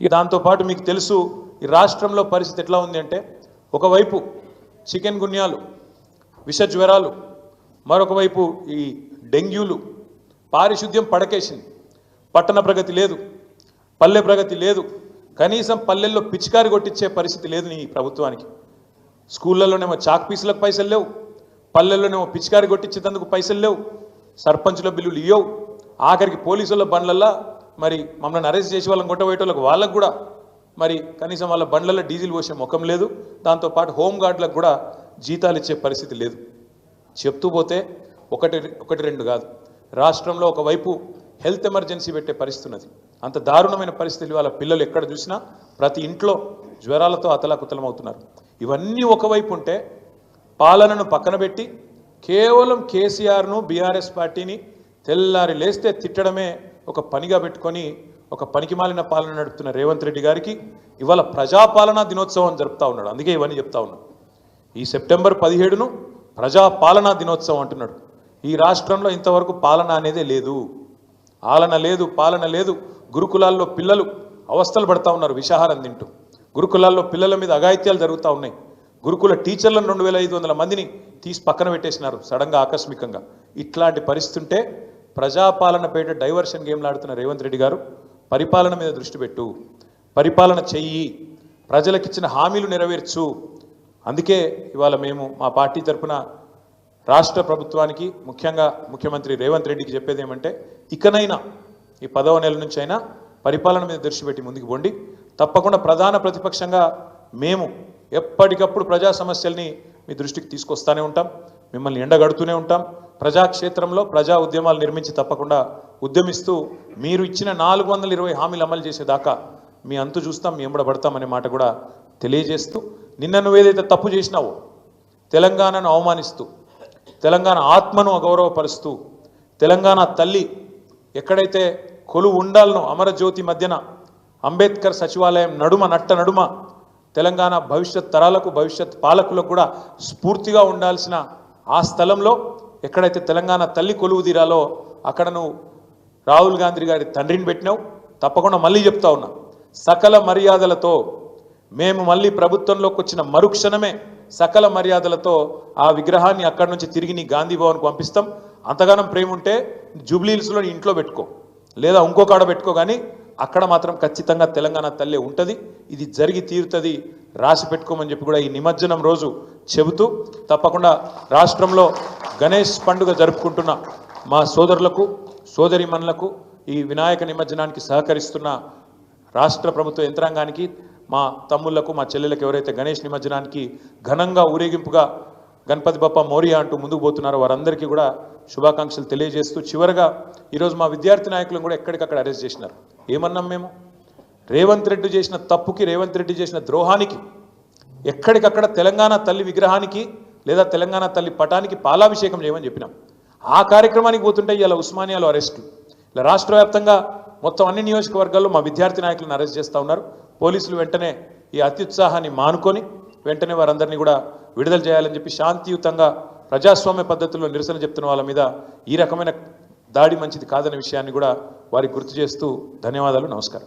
ఇక దాంతోపాటు మీకు తెలుసు ఈ రాష్ట్రంలో పరిస్థితి ఎట్లా ఉంది అంటే ఒకవైపు చికెన్ గున్యాలు విష జ్వరాలు మరొకవైపు ఈ డెంగ్యూలు పారిశుద్ధ్యం పడకేసింది. పట్టణ ప్రగతి లేదు పల్లె ప్రగతి లేదు కనీసం పల్లెల్లో పిచికారి కొట్టించే పరిస్థితి లేదు నీ ప్రభుత్వానికి. స్కూళ్ళల్లోనేమో చాక్ పీసులకు పైసలు లేవు పల్లెల్లోనేమో పిచికారి కొట్టించేందుకు పైసలు లేవు సర్పంచుల బిల్లులు ఇవ్వవు ఆఖరికి పోలీసుల బండ్లల్లో మరి మమ్మల్ని అరెస్ట్ చేసి వాళ్ళని కొట్టబోయేటోళ్ళకి వాళ్ళకు కూడా మరి కనీసం వాళ్ళ బండ్లలో డీజిల్ పోసే ముఖం లేదు. దాంతోపాటు హోమ్ కూడా జీతాలు ఇచ్చే పరిస్థితి లేదు. చెప్తూ పోతే ఒకటి ఒకటి రెండు కాదు. రాష్ట్రంలో ఒకవైపు హెల్త్ ఎమర్జెన్సీ పెట్టే పరిస్థితి ఉన్నది. అంత దారుణమైన పరిస్థితులు వాళ్ళ పిల్లలు ఎక్కడ చూసినా ప్రతి ఇంట్లో జ్వరాలతో అతలాకుతలమవుతున్నారు. ఇవన్నీ ఒకవైపు ఉంటే పాలనను పక్కన పెట్టి కేవలం కేసీఆర్ను బీఆర్ఎస్ పార్టీని తెల్లారి లేస్తే తిట్టడమే ఒక పనిగా పెట్టుకొని ఒక పనికిమాలిన పాలన నడుపుతున్న రేవంత్ రెడ్డి గారికి ఇవాళ ప్రజాపాలనా దినోత్సవం జరుపుతా ఉన్నాడు. అందుకే ఇవన్నీ చెప్తా ఉన్నాడు ఈ సెప్టెంబర్ పదిహేడును ప్రజాపాలనా దినోత్సవం అంటున్నాడు. ఈ రాష్ట్రంలో ఇంతవరకు పాలన అనేదే లేదు. ఆలన లేదు పాలన లేదు. గురుకులాల్లో పిల్లలు అవస్థలు పడతా ఉన్నారు విషాహారం తింటూ. గురుకులాల్లో పిల్లల మీద అఘాయిత్యాలు జరుగుతూ ఉన్నాయి. గురుకుల టీచర్లను రెండు వేల ఐదు వందల మందిని తీసి పక్కన పెట్టేసినారు సడన్గా ఆకస్మికంగా. ఇట్లాంటి పరిస్థితి ఉంటే ప్రజాపాలన పేట డైవర్షన్ గేమ్లు ఆడుతున్న రేవంత్ రెడ్డి గారు పరిపాలన మీద దృష్టి పెట్టు పరిపాలన చెయ్యి ప్రజలకిచ్చిన హామీలు నెరవేర్చు. అందుకే ఇవాళ మేము మా పార్టీ తరపున రాష్ట్ర ప్రభుత్వానికి ముఖ్యంగా ముఖ్యమంత్రి రేవంత్ రెడ్డికి చెప్పేది ఏమంటే ఇకనైనా ఈ పదవ నెల నుంచి అయినా పరిపాలన మీద దృష్టి పెట్టి ముందుకు పోండి. తప్పకుండా ప్రధాన ప్రతిపక్షంగా మేము ఎప్పటికప్పుడు ప్రజా సమస్యల్ని మీ దృష్టికి తీసుకొస్తానే ఉంటాం. మిమ్మల్ని ఎండగడుతూనే ఉంటాం. ప్రజాక్షేత్రంలో ప్రజా ఉద్యమాలు నిర్మించి తప్పకుండా ఉద్యమిస్తూ మీరు ఇచ్చిన నాలుగు వందల ఇరవై హామీలు అమలు చేసేదాకా మీ అంతు చూస్తాం మీ ఎంబడబడతామనే మాట కూడా తెలియజేస్తూ నిన్న నువ్వేదైతే తప్పు చేసినావో తెలంగాణను అవమానిస్తూ తెలంగాణ ఆత్మను అగౌరవపరుస్తూ తెలంగాణ తల్లి ఎక్కడైతే కొలువు ఉండాలనో అమరజ్యోతి మధ్యన అంబేద్కర్ సచివాలయం నడుమ నట్ట నడుమ తెలంగాణ భవిష్యత్ తరాలకు భవిష్యత్ పాలకులకు కూడా స్ఫూర్తిగా ఉండాల్సిన ఆ స్థలంలో ఎక్కడైతే తెలంగాణ తల్లి కొలువు తీరాలో అక్కడ నువ్వు రాహుల్ గాంధీ గారి తండ్రిని పెట్టినావు తప్పకుండా మళ్ళీ చెప్తా ఉన్నా. సకల మర్యాదలతో మేము మళ్ళీ ప్రభుత్వంలోకి వచ్చిన మరుక్షణమే సకల మర్యాదలతో ఆ విగ్రహాన్ని అక్కడి నుంచి తిరిగి నీ గాంధీ భవన్కు పంపిస్తాం. అంతగానం ప్రేమ ఉంటే జూబ్లీహిల్స్లో నీ ఇంట్లో పెట్టుకో. లేదా ఇంకో కాడ పెట్టుకో కానీ అక్కడ మాత్రం ఖచ్చితంగా తెలంగాణ తల్లి ఉంటుంది. ఇది జరిగి తీరుతుంది రాసి పెట్టుకోమని చెప్పి కూడా ఈ నిమజ్జనం రోజు చెబుతూ తప్పకుండా రాష్ట్రంలో గణేష్ పండుగ జరుపుకుంటున్న మా సోదరులకు సోదరిమణులకు ఈ వినాయక నిమజ్జనానికి సహకరిస్తున్న రాష్ట్ర ప్రభుత్వ యంత్రాంగానికి మా తమ్ముళ్ళకు మా చెల్లెలకు ఎవరైతే గణేష్ నిమజ్జనానికి ఘనంగా ఊరేగింపుగా గణపతి బప్ప మోరియా అంటూ ముందుకు పోతున్నారో వారందరికీ కూడా శుభాకాంక్షలు తెలియజేస్తూ చివరగా ఈరోజు మా విద్యార్థి నాయకులను కూడా ఎక్కడికక్కడ అరెస్ట్ చేసినారు. ఏమన్నాం మేము? రేవంత్ రెడ్డి చేసిన తప్పుకి రేవంత్ రెడ్డి చేసిన ద్రోహానికి ఎక్కడికక్కడ తెలంగాణ తల్లి విగ్రహానికి లేదా తెలంగాణ తల్లి పటానికి పాలాభిషేకం చేయమని చెప్పినాం. ఆ కార్యక్రమానికి పోతుంటే ఇలా ఉస్మానియాలో అరెస్టులు ఇలా రాష్ట్ర వ్యాప్తంగా మొత్తం అన్ని నియోజకవర్గాల్లో మా విద్యార్థి నాయకులను అరెస్ట్ చేస్తూ ఉన్నారు. పోలీసులు వెంటనే ఈ అత్యుత్సాహాన్ని మానుకొని వెంటనే వారందరినీ కూడా విడుదల చేయాలని చెప్పి శాంతియుతంగా ప్రజాస్వామ్య పద్ధతుల్లో నిరసన చెప్తున్న వాళ్ళ మీద ఈ రకమైన దాడి మంచిది కాదనే విషయాన్ని కూడా వారికి గుర్తు చేస్తూ ధన్యవాదాలు నమస్కారం.